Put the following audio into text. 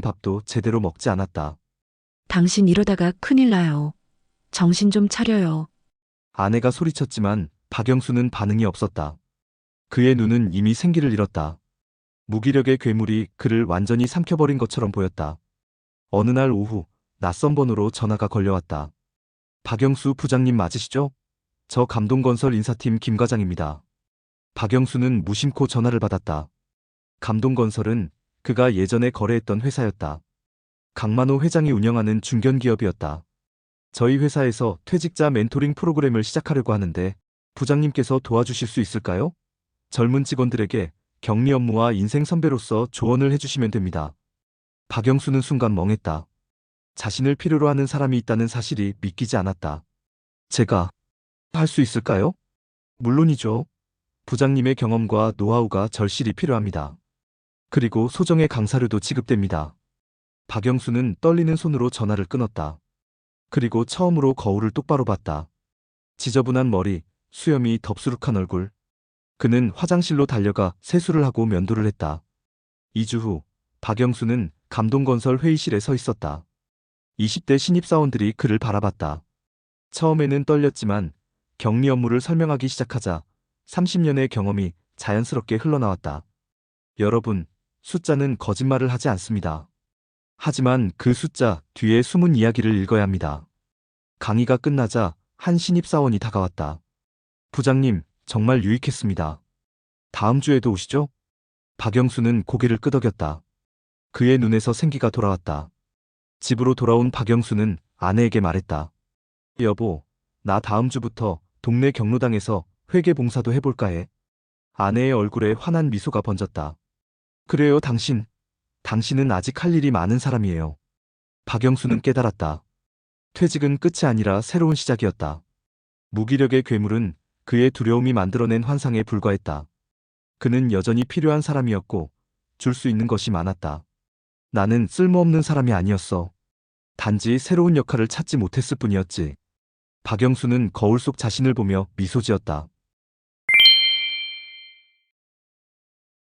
밥도 제대로 먹지 않았다. 당신 이러다가 큰일 나요. 정신 좀 차려요. 아내가 소리쳤지만 박영수는 반응이 없었다. 그의 눈은 이미 생기를 잃었다. 무기력의 괴물이 그를 완전히 삼켜버린 것처럼 보였다. 어느 날 오후 낯선 번호로 전화가 걸려왔다. 박영수 부장님 맞으시죠? 저 감동건설 인사팀 김 과장입니다. 박영수는 무심코 전화를 받았다. 감동건설은 그가 예전에 거래했던 회사였다. 강만호 회장이 운영하는 중견기업이었다. 저희 회사에서 퇴직자 멘토링 프로그램을 시작하려고 하는데 부장님께서 도와주실 수 있을까요? 젊은 직원들에게 격리 업무와 인생 선배로서 조언을 해주시면 됩니다. 박영수는 순간 멍했다. 자신을 필요로 하는 사람이 있다는 사실이 믿기지 않았다. 제가 할 수 있을까요? 물론이죠. 부장님의 경험과 노하우가 절실히 필요합니다. 그리고 소정의 강사료도 지급됩니다. 박영수는 떨리는 손으로 전화를 끊었다. 그리고 처음으로 거울을 똑바로 봤다. 지저분한 머리, 수염이 덥수룩한 얼굴. 그는 화장실로 달려가 세수를 하고 면도를 했다. 2주 후, 박영수는 감동건설 회의실에 서 있었다. 20대 신입사원들이 그를 바라봤다. 처음에는 떨렸지만 격리 업무를 설명하기 시작하자 30년의 경험이 자연스럽게 흘러나왔다. 여러분, 숫자는 거짓말을 하지 않습니다. 하지만 그 숫자 뒤에 숨은 이야기를 읽어야 합니다. 강의가 끝나자 한 신입사원이 다가왔다. 부장님, 정말 유익했습니다. 다음 주에도 오시죠? 박영수는 고개를 끄덕였다. 그의 눈에서 생기가 돌아왔다. 집으로 돌아온 박영수는 아내에게 말했다. 여보, 나 다음 주부터 동네 경로당에서 회계 봉사도 해볼까 해. 아내의 얼굴에 환한 미소가 번졌다. 그래요, 당신. 당신은 아직 할 일이 많은 사람이에요. 박영수는 깨달았다. 퇴직은 끝이 아니라 새로운 시작이었다. 무기력의 괴물은 그의 두려움이 만들어낸 환상에 불과했다. 그는 여전히 필요한 사람이었고 줄 수 있는 것이 많았다. 나는 쓸모없는 사람이 아니었어. 단지 새로운 역할을 찾지 못했을 뿐이었지. 박영수는 거울 속 자신을 보며 미소 지었다.